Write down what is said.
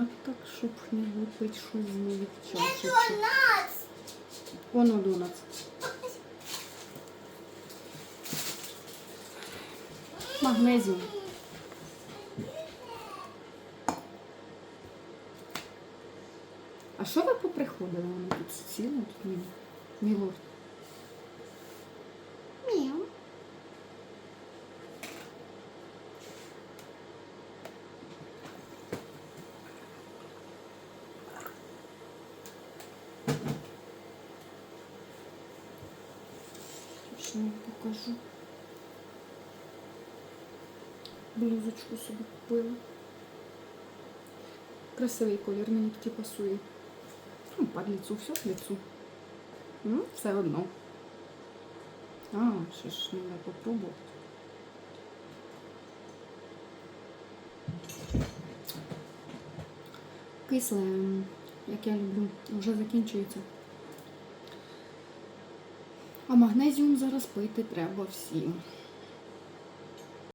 як так, щоб не випити щось з нових Це чашечок? донат. Воно донат. Магнезіум. А що ви поприходили? Вони тут сіли, тут мілорд. Я покажу. Блузочку собі купила. Красивий колір, мені такий пасує. Ну, під лицу, все к лицу. Ну, все одно. А, ще ж треба попробувати. Кисле, як я люблю, вже закінчується. А магнезіум зараз пити треба всім.